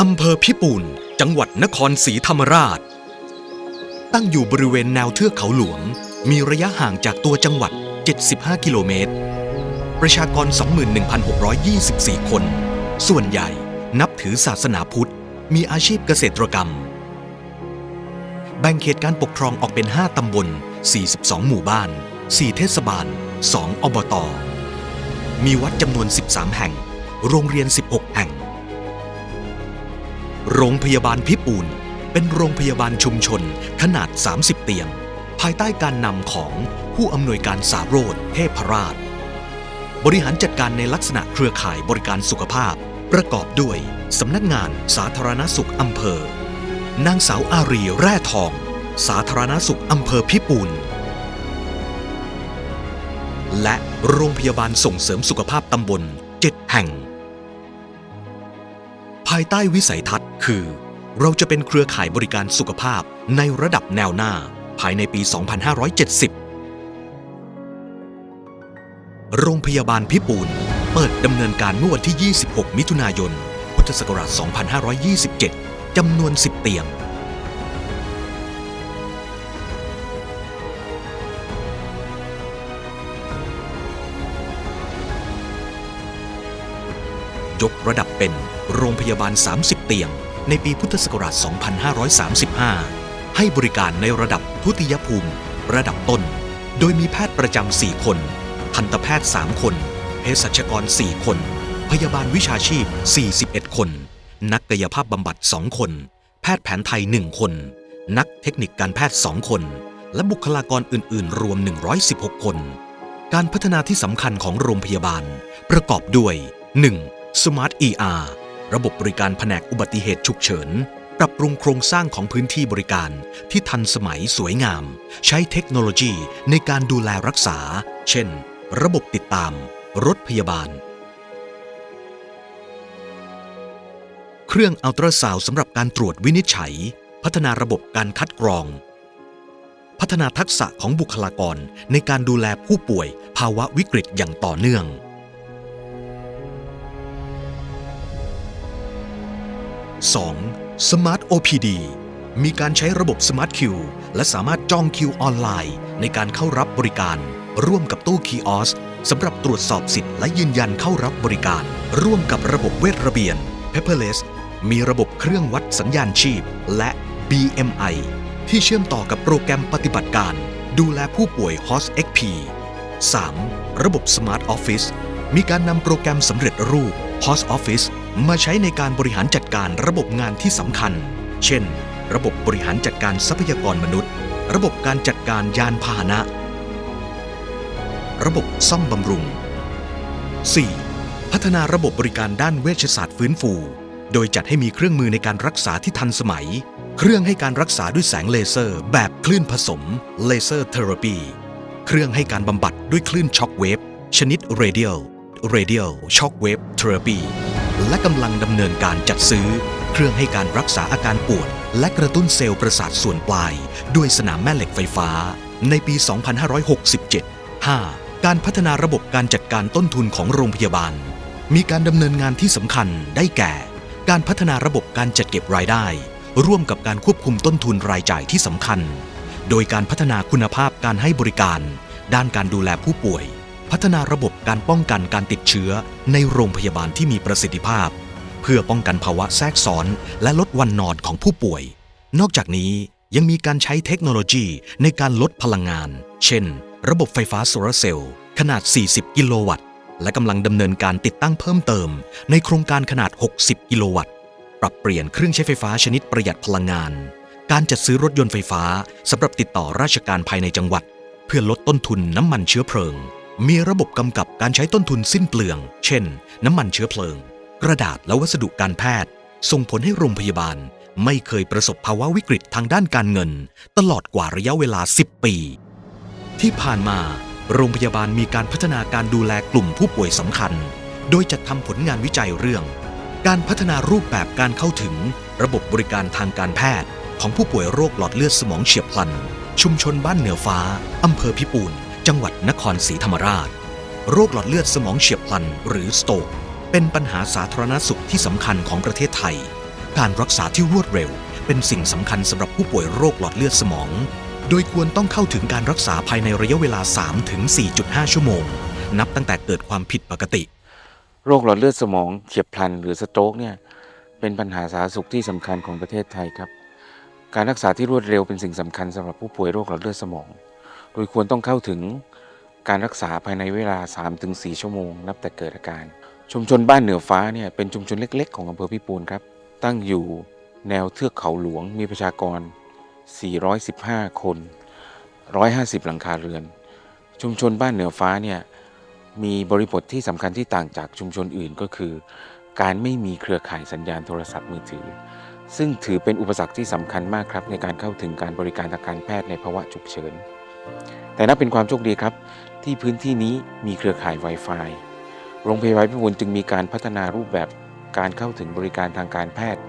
อำเภอพิปูนจังหวัดนครศรีธรรมราช ตั้งอยู่บริเวณแนวเทือกเขาหลวง มีระยะห่างจากตัวจังหวัด 75 กิโลเมตร ประชากร 21,624 คน ส่วนใหญ่นับถือศาสนาพุทธ มีอาชีพเกษตรกรรม แบ่งเขตการปกครองออกเป็น 5 ตำบล 42 หมู่บ้าน 4 เทศบาล 2 อบต มีวัดจำนวน 13 แห่ง โรงเรียน 16 แห่ง โรงพยาบาลพิปูนเป็นโรงพยาบาลชุมชนขนาด 30 เตียง ภายใต้การนำของผู้อำนวยการสาโรธเทพราช บริหารจัดการในลักษณะเครือข่ายบริการสุขภาพ ประกอบด้วยสำนักงานสาธารณสุขอำเภอ นางสาวอารีแร่ทอง สาธารณสุขอำเภอพิปูน และโรงพยาบาลส่งเสริมสุขภาพตำบล7แห่ง ภายใต้วิสัยทัศน์คือ เราจะเป็นเครือข่ายบริการสุขภาพในระดับแนวหน้าภายในปี 2570 โรงพยาบาลพิปูนเปิดดำเนินการเมื่อวันที่ 26 มิถุนายน พุทธศักราช 2527 จำนวน 10 เตียง ยกระดับเป็นโรงพยาบาล 30 เตียง ในปีพุทธศักราช 2535 ให้บริการในระดับทุติยภูมิ ระดับต้น โดยมีแพทย์ประจำ 4 คน ทันตแพทย์ 3 คนเภสัชกร 4 คน พยาบาลวิชาชีพ 41 คน นักกายภาพบำบัด 2 คน แพทย์แผนไทย 1 คน นักเทคนิคการแพทย์ 2 คน และบุคลากรอื่น ๆ รวม 116 คน การพัฒนาที่สำคัญของโรงพยาบาลประกอบด้วย 1. Smart ER ระบบบริการแผนกอุบัติเหตุฉุกเฉิน ปรับปรุงโครงสร้างของพื้นที่บริการที่ทันสมัยสวยงาม ใช้เทคโนโลยีในการดูแลรักษา เช่น ระบบติดตาม รถพยาบาล เครื่องอัลตราซาวด์สำหรับการตรวจวินิจฉัย พัฒนาระบบการคัดกรอง พัฒนาทักษะของบุคลากรในการดูแลผู้ป่วยภาวะวิกฤตอย่างต่อเนื่อง 2. Smart OPD มีการใช้ระบบ Smart Q และสามารถจองคิวออนไลน์ ในการเข้ารับบริการ ร่วมกับตู้คีออสสำหรับตรวจสอบสิทธิ์และยืนยันเข้ารับบริการ ร่วมกับระบบเวทระเบียน Paperless มีระบบเครื่องวัดสัญญาณชีพ และ BMI ที่เชื่อมต่อกับโปรแกรมปฏิบัติการ ดูแลผู้ป่วย HOS XP 3. ระบบ Smart Office มีการนำโปรแกรมสำเร็จรูป HOS Office มาใช้ในการบริหารจัดการระบบงานที่สำคัญ เช่น ระบบบริหารจัดการทรัพยากรมนุษย์ ระบบการจัดการยานพาหนะ ระบบซ่อมบำรุง 4. พัฒนาระบบบริการด้านเวชศาสตร์ฟื้นฟู โดยจัดให้มีเครื่องมือในการรักษาที่ทันสมัย เครื่องให้การรักษาด้วยแสงเลเซอร์ แบบคลื่นผสมเลเซอร์เทอราปีเครื่องให้การบำบัดด้วยคลื่นช็อคเวฟชนิด Radial Radial Shock Wave Therapy และกำลังดำเนินการจัดซื้อ เครื่องให้การรักษาอาการปวด และกระตุ้นเซลล์ประสาทส่วนปลาย ด้วยสนามแม่เหล็กไฟฟ้า ในปี 2567 5. การพัฒนาระบบการจัดการต้นทุนของโรงพยาบาล มีการดำเนินงานที่สำคัญได้แก่ การพัฒนาระบบการจัดเก็บรายได้ ร่วมกับการควบคุมต้นทุนรายจ่ายที่สำคัญ โดยการพัฒนาคุณภาพการให้บริการ ด้านการดูแลผู้ป่วย พัฒนาระบบการป้องกันการติดเชื้อในโรงพยาบาลที่มีประสิทธิภาพ เพื่อป้องกันภาวะแทรกซ้อน และลดวันนอนของผู้ป่วย นอกจากนี้ยังมีการใช้เทคโนโลยีในการลดพลังงาน เช่น ระบบไฟฟ้าโซลาร์เซลล์ขนาด 40 กิโลวัตต์ และกำลังดำเนินการติดตั้งเพิ่มเติม ในโครงการขนาด 60 กิโลวัตต์ ปรับเปลี่ยนเครื่องใช้ไฟฟ้าชนิดประหยัดพลังงาน การจัดซื้อรถยนต์ไฟฟ้าสำหรับติดต่อราชการภายในจังหวัด เพื่อลดต้นทุนน้ำมันเชื้อเพลิง มีระบบกำกับการใช้ต้นทุนสิ้นเปลือง เช่น น้ำมันเชื้อเพลิง กระดาษและวัสดุการแพทย์ ส่งผลให้โรงพยาบาล ไม่เคยประสบภาวะวิกฤตทางด้านการเงิน ตลอดกว่าระยะเวลา 10 ปี ที่ผ่านมา โรงพยาบาลมีการพัฒนาการดูแลกลุ่มผู้ป่วยสำคัญ โดยจัดทำผลงานวิจัยเรื่อง การพัฒนารูปแบบการเข้าถึง ระบบบริการทางการแพทย์ ของผู้ป่วยโรคหลอดเลือดสมองเฉียบพลัน ชุมชนบ้านเหนือฟ้าอำเภอพิปูน จังหวัดนครศรีธรรมราช โรคหลอดเลือดสมองเฉียบพลันหรือสโตกเป็นปัญหาสาธารณสุขที่สำคัญของประเทศไทย การรักษาที่รวดเร็ว เป็นสิ่งสำคัญสำหรับผู้ป่วยโรคหลอดเลือดสมอง โดยควรต้องเข้าถึงการรักษาภายในระยะเวลา 3-4.5 ชั่วโมง นับตั้งแต่เกิดความผิดปกติ โรคหลอดเลือดสมองเฉียบพลันหรือสโตรกเนี่ยเป็นปัญหาสาธารณสุขที่สำคัญของประเทศไทยครับ การรักษาที่รวดเร็วเป็นสิ่งสำคัญสำหรับผู้ป่วยโรคหลอดเลือดสมอง โดยควรต้องเข้าถึงการรักษาภายในเวลา 3-4 ชั่วโมง นับแต่เกิดอาการ ชุมชนบ้านเหนือฟ้าเนี่ยเป็นชุมชนเล็ก ๆ ของอำเภอพิปูนครับ ตั้งอยู่แนวเทือกเขาหลวงมีประชากร 415 คน 150 หลังคาเรือน ชุมชนบ้านเหนือฟ้าเนี่ยมีบริบทที่สำคัญที่ต่างจากชุมชนอื่นก็คือ การไม่มีเครือข่ายสัญญาณโทรศัพท์มือถือ ซึ่งถือเป็นอุปสรรคที่สำคัญมากครับในการเข้าถึงการบริการทางการแพทย์ในภาวะฉุกเฉิน แต่นับเป็นความโชคดีครับ ที่พื้นที่นี้มีเครือข่าย Wi-Fi โรงพยาบาลพิบูลจึงมีการพัฒนารูปแบบการเข้าถึงบริการทางการแพทย์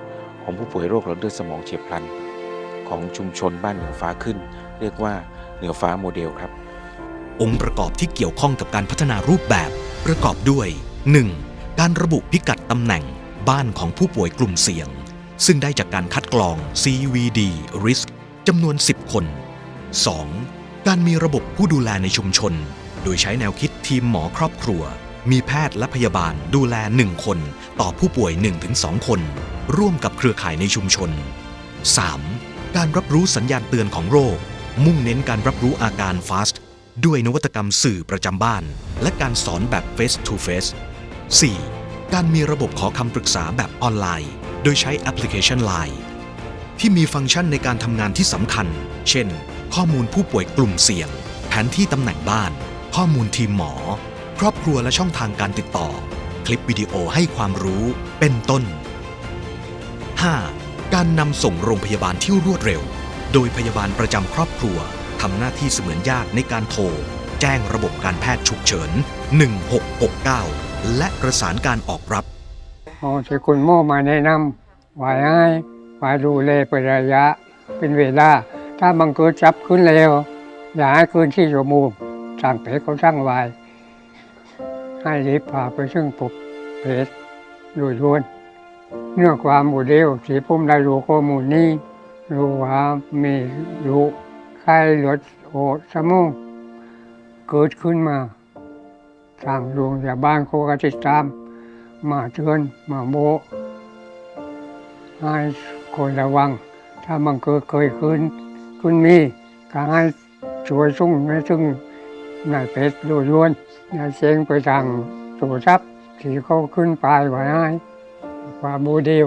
ของผู้ป่วยโรคหลอดเลือดสมองเฉียบพลัน ของชุมชนบ้านเหนือฟ้าขึ้น เรียกว่าเหนือฟ้าโมเดลครับ องค์ประกอบที่เกี่ยวข้องกับการพัฒนารูปแบบ ประกอบด้วย 1. การระบุพิกัดตำแหน่ง บ้านของผู้ป่วยกลุ่มเสี่ยง ซึ่งได้จากการคัดกรอง CVD Risk จำนวน 10 คน 2. การมีระบบผู้ดูแลในชุมชน โดยใช้แนวคิดทีมหมอครอบครัว มีแพทย์และพยาบาลดูแล 1 คน ต่อผู้ป่วย 1-2 คน ร่วมกับเครือข่ายในชุมชน 3. การรับรู้สัญญาณเตือนของโรค มุ่งเน้นการรับรู้อาการ FAST ด้วยนวัตกรรมสื่อประจำบ้าน และการสอนแบบ Face to Face 4. การมีระบบขอคำปรึกษาแบบออนไลน์ โดยใช้แอปพลิเคชัน Line ที่มีฟังก์ชันในการทำงานที่สำคัญ เช่น ข้อมูลผู้ป่วยกลุ่มเสี่ยง แผนที่ตำแหน่งบ้าน ข้อมูลทีมหมอ ครอบครัวและช่องทางการติดต่อ คลิปวิดีโอให้ความรู้เป็นต้น 5. การนำส่งโรงพยาบาลที่รวดเร็ว โดยพยาบาลประจำครอบครัวทำหน้าที่เสมือนญาติในการโทร แจ้งระบบการแพทย์ฉุกเฉิน 1669 และประสานการออกรับโอ้ที่คุณหมอมาแนะนำไว้ให้ไว้ดูแลเป็นระยะเป็นเวลา ถ้ามันเกิดจับขึ้นเร็ว อย่าให้คืนที่ชั่วโมสั่งเพจเขาสั่งไว้ให้รีบพาไปซึ่งปุบเพจโดยด่วนเนื่อความโมเดลที่มได้รู้ข้อมูลนี้ รู้ว่ามีรู้ไข้เลือดโอสมองเกิดขึ้นมาทางโรงพยาบาลเขาก็ติดตาม มาเตือนมาโบให้คนระวัง ถ้ามันเกิดเคยขึ้น ขึ้นมีก็ให้ช่วยส่งให้ซึ่งนายเป็ดดูยวนนายเสียงไปทางโทรศัพท์ที่เขาขึ้นไปไว้ให้ว่าโมเดล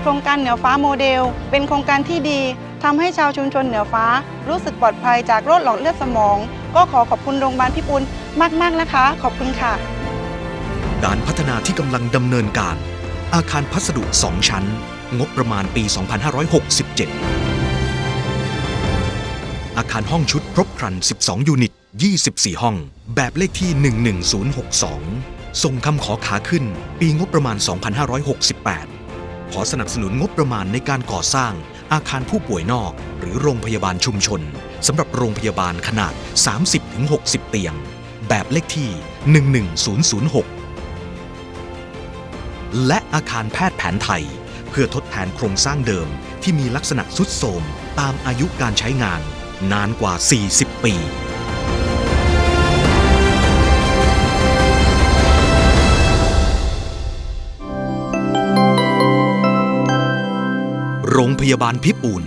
โครงการเหนือฟ้าโมเดล เป็นโครงการที่ดีทำให้ชาวชุมชนเหนือฟ้า รู้สึกปลอดภัยจากโรคหลอดเลือดสมอง ก็ขอขอบคุณโรงพยาบาลพิบูลมาก ๆ นะคะ ขอบคุณค่ะารพัฒนาที่กำลังดำเนินการ อาคารพัสดุ 2 ชั้น งบประมาณปี 2567 อาคารห้องชุดครบครัน 12 ยูนิต 24 ห้อง แบบเลขที่ 11062 ส่งคำขอขาขึ้น ปีงบประมาณ 2568 ขอสนับสนุนงบประมาณในการก่อสร้างอาคารผู้ป่วยนอก หรือโรงพยาบาลชุมชนสำหรับโรงพยาบาลขนาด 30-60 เตียง แบบเลขที่ 11006 และอาคารแพทย์แผนไทย เพื่อทดแทนโครงสร้างเดิมที่มีลักษณะสุดโทรมตามอายุการใช้งานนานกว่า 40 ปีโรงพยาบาลพิบูล